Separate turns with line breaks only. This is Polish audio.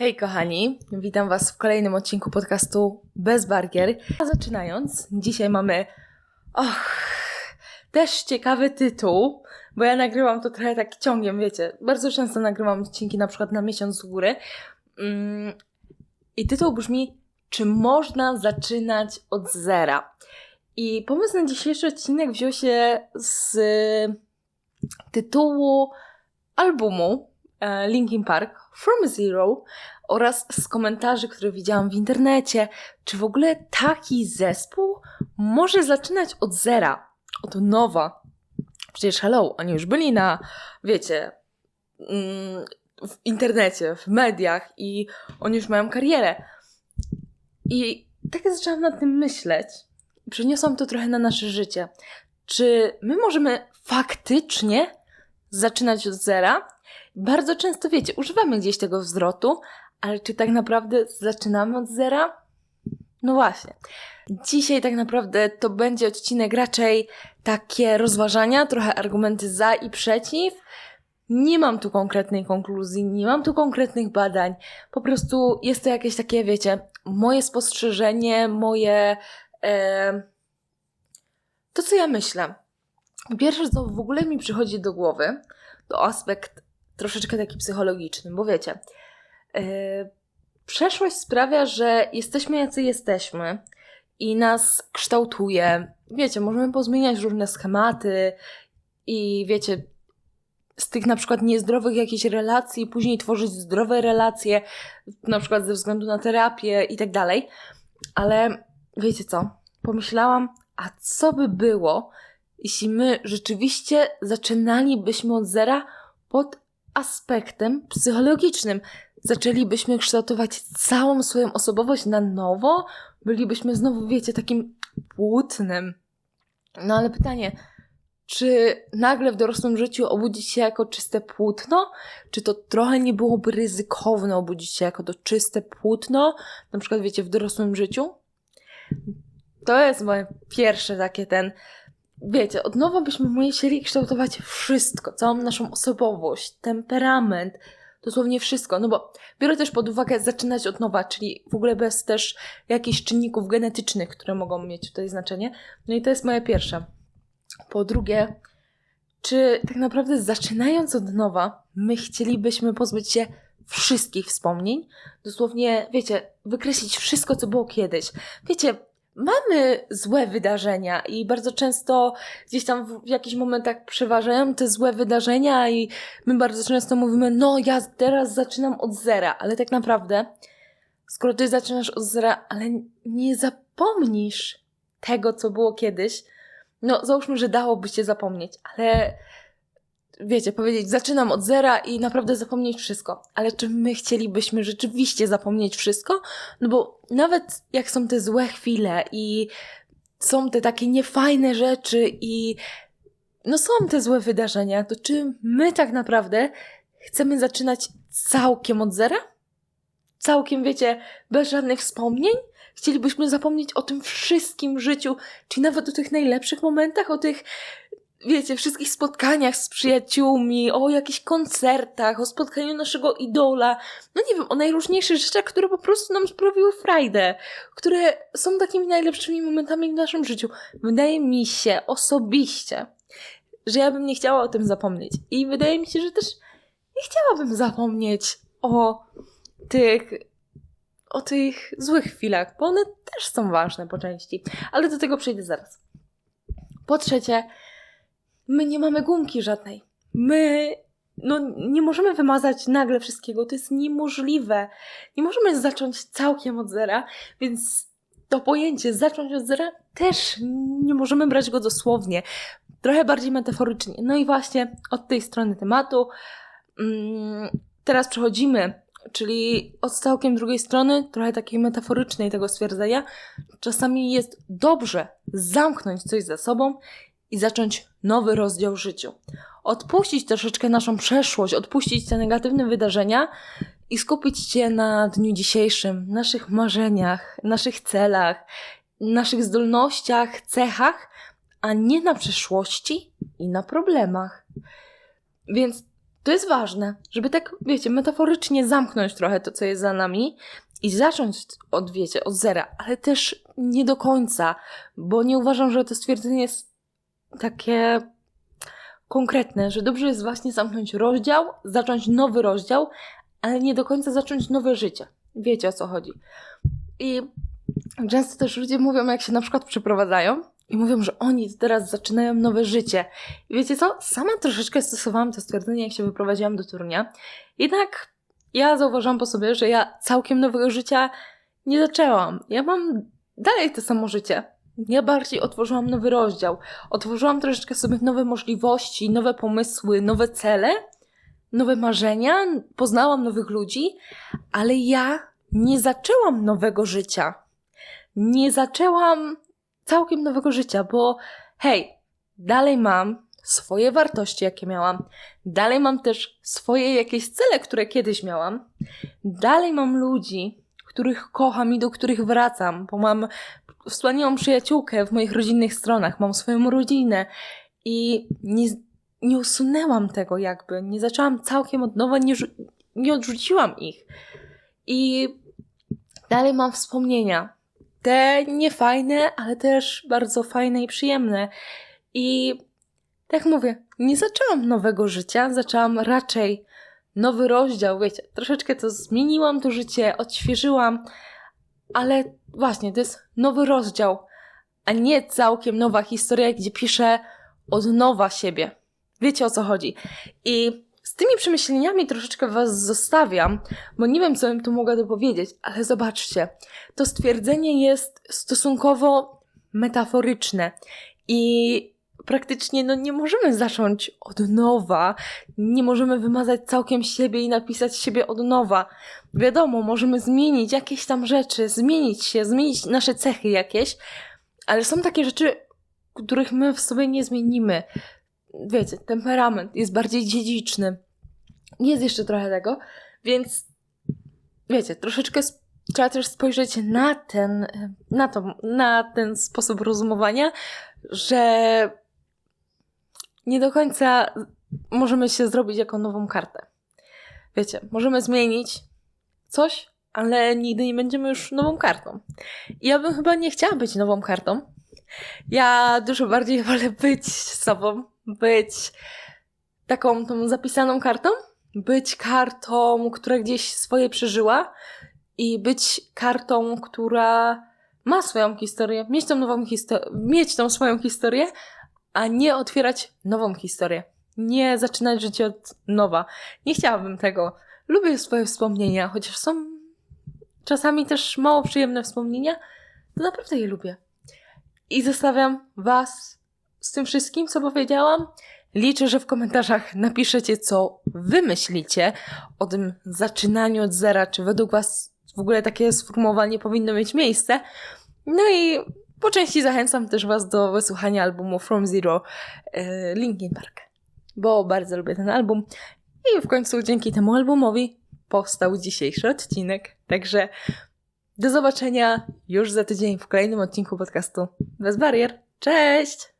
Hej kochani, witam Was w kolejnym odcinku podcastu Bez Bargier. A zaczynając, dzisiaj mamy och, też ciekawy tytuł, bo ja nagrywam to trochę tak ciągiem, wiecie. Bardzo często nagrywam odcinki na przykład na miesiąc z góry. Mm, I tytuł brzmi Czy można zaczynać od zera? I pomysł na dzisiejszy odcinek wziął się z tytułu albumu Linkin Park From Zero oraz z komentarzy, które widziałam w internecie, czy w ogóle taki zespół może zaczynać od zera, od nowa. Przecież hello, oni już byli na, wiecie, mm, w internecie, w mediach i oni już mają karierę. I tak ja zaczęłam nad tym myśleć. Przeniosłam to trochę na nasze życie. Czy my możemy faktycznie zaczynać od zera? Bardzo często, wiecie, używamy gdzieś tego wzrotu, ale czy tak naprawdę zaczynamy od zera? No właśnie. Dzisiaj tak naprawdę to będzie odcinek raczej takie rozważania, trochę argumenty za i przeciw. Nie mam tu konkretnej konkluzji, nie mam tu konkretnych badań. Po prostu jest to jakieś takie, wiecie, moje spostrzeżenie, moje. E, to, co ja myślę. Pierwsze, co w ogóle mi przychodzi do głowy, to aspekt troszeczkę taki psychologiczny, bo wiecie, yy, przeszłość sprawia, że jesteśmy jacy jesteśmy i nas kształtuje. Wiecie, możemy pozmieniać różne schematy i wiecie, z tych na przykład niezdrowych jakichś relacji, później tworzyć zdrowe relacje, na przykład ze względu na terapię i tak dalej. Ale wiecie co? Pomyślałam, a co by było, jeśli my rzeczywiście zaczynalibyśmy od zera pod aspektem psychologicznym. Zaczęlibyśmy kształtować całą swoją osobowość na nowo, bylibyśmy znowu, wiecie, takim płótnem. No ale pytanie, czy nagle w dorosłym życiu obudzić się jako czyste płótno? Czy to trochę nie byłoby ryzykowne obudzić się jako to czyste płótno, na przykład, wiecie, w dorosłym życiu? To jest moje pierwsze takie ten wiecie, od nowa byśmy musieli kształtować wszystko, całą naszą osobowość, temperament, dosłownie wszystko, no bo biorę też pod uwagę zaczynać od nowa, czyli w ogóle bez też jakichś czynników genetycznych, które mogą mieć tutaj znaczenie. No i to jest moje pierwsze. Po drugie, czy tak naprawdę zaczynając od nowa, my chcielibyśmy pozbyć się wszystkich wspomnień, dosłownie, wiecie, wykreślić wszystko, co było kiedyś. Wiecie, mamy złe wydarzenia i bardzo często gdzieś tam w jakichś momentach przeważają te złe wydarzenia i my bardzo często mówimy, no ja teraz zaczynam od zera, ale tak naprawdę, skoro ty zaczynasz od zera, ale nie zapomnisz tego, co było kiedyś, no załóżmy, że dałoby się zapomnieć, ale wiecie, powiedzieć, zaczynam od zera i naprawdę zapomnieć wszystko. Ale czy my chcielibyśmy rzeczywiście zapomnieć wszystko? No bo nawet jak są te złe chwile i są te takie niefajne rzeczy i no są te złe wydarzenia, to czy my tak naprawdę chcemy zaczynać całkiem od zera? Całkiem, wiecie, bez żadnych wspomnień? Chcielibyśmy zapomnieć o tym wszystkim życiu, czyli nawet o tych najlepszych momentach, o tych wiecie, wszystkich spotkaniach z przyjaciółmi, o jakichś koncertach, o spotkaniu naszego idola, no nie wiem, o najróżniejszych rzeczach, które po prostu nam sprawiły frajdę, które są takimi najlepszymi momentami w naszym życiu. Wydaje mi się osobiście, że ja bym nie chciała o tym zapomnieć. I wydaje mi się, że też nie chciałabym zapomnieć o tych o tych złych chwilach, bo one też są ważne po części, ale do tego przejdę zaraz. Po trzecie, my nie mamy gumki żadnej. My no, nie możemy wymazać nagle wszystkiego, to jest niemożliwe. Nie możemy zacząć całkiem od zera, więc to pojęcie zacząć od zera też nie możemy brać go dosłownie. Trochę bardziej metaforycznie. No i właśnie od tej strony tematu mm, teraz przechodzimy, czyli od całkiem drugiej strony, trochę takiej metaforycznej tego stwierdzenia. Czasami jest dobrze zamknąć coś za sobą i zacząć nowy rozdział w życiu. Odpuścić troszeczkę naszą przeszłość, odpuścić te negatywne wydarzenia i skupić się na dniu dzisiejszym, naszych marzeniach, naszych celach, naszych zdolnościach, cechach, a nie na przeszłości i na problemach. Więc to jest ważne, żeby tak, wiecie, metaforycznie zamknąć trochę to, co jest za nami i zacząć od, wiecie, od zera, ale też nie do końca, bo nie uważam, że to stwierdzenie jest takie konkretne, że dobrze jest właśnie zamknąć rozdział, zacząć nowy rozdział, ale nie do końca zacząć nowe życie. Wiecie o co chodzi. I często też ludzie mówią, jak się na przykład przeprowadzają, i mówią, że oni teraz zaczynają nowe życie. I wiecie co? Sama troszeczkę stosowałam to stwierdzenie, jak się wyprowadziłam do Turnia. Jednak ja zauważyłam po sobie, że ja całkiem nowego życia nie zaczęłam. Ja mam dalej to samo życie. Ja bardziej otworzyłam nowy rozdział. Otworzyłam troszeczkę sobie nowe możliwości, nowe pomysły, nowe cele, nowe marzenia. Poznałam nowych ludzi, ale ja nie zaczęłam nowego życia. Nie zaczęłam całkiem nowego życia, bo hej, dalej mam swoje wartości, jakie miałam, dalej mam też swoje jakieś cele, które kiedyś miałam, dalej mam ludzi, których kocham i do których wracam, bo mam wspaniałą przyjaciółkę w moich rodzinnych stronach, mam swoją rodzinę i nie, nie usunęłam tego jakby, nie zaczęłam całkiem od nowa, nie, nie odrzuciłam ich. I dalej mam wspomnienia, te niefajne, ale też bardzo fajne i przyjemne. I tak mówię, nie zaczęłam nowego życia, zaczęłam raczej nowy rozdział, wiecie, troszeczkę to zmieniłam to życie, odświeżyłam, ale właśnie, to jest nowy rozdział, a nie całkiem nowa historia, gdzie piszę od nowa siebie. Wiecie o co chodzi. I z tymi przemyśleniami troszeczkę Was zostawiam, bo nie wiem, co bym tu mogła dopowiedzieć, ale zobaczcie, to stwierdzenie jest stosunkowo metaforyczne i praktycznie no, nie możemy zacząć od nowa, nie możemy wymazać całkiem siebie i napisać siebie od nowa. Wiadomo, możemy zmienić jakieś tam rzeczy, zmienić się, zmienić nasze cechy jakieś, ale są takie rzeczy, których my w sobie nie zmienimy wiecie, temperament jest bardziej dziedziczny. Jest jeszcze trochę tego, więc wiecie, troszeczkę trzeba też spojrzeć na ten, na to, na ten sposób rozumowania, że nie do końca możemy się zrobić jako nową kartę. Wiecie, możemy zmienić coś, ale nigdy nie będziemy już nową kartą. I ja bym chyba nie chciała być nową kartą. Ja dużo bardziej wolę być sobą, być taką tą zapisaną kartą, być kartą, która gdzieś swoje przeżyła i być kartą, która ma swoją historię, mieć tą nową historię, mieć tą swoją historię, a nie otwierać nową historię. Nie zaczynać życie od nowa. Nie chciałabym tego. Lubię swoje wspomnienia, chociaż są czasami też mało przyjemne wspomnienia, to naprawdę je lubię. I zostawiam Was z tym wszystkim, co powiedziałam. Liczę, że w komentarzach napiszecie, co wy myślicie o tym zaczynaniu od zera, czy według was w ogóle takie sformułowanie powinno mieć miejsce. No i po części zachęcam też was do wysłuchania albumu From Zero e, Linkin Park, bo bardzo lubię ten album. I w końcu dzięki temu albumowi powstał dzisiejszy odcinek. Także do zobaczenia już za tydzień w kolejnym odcinku podcastu Bez Barier. Cześć!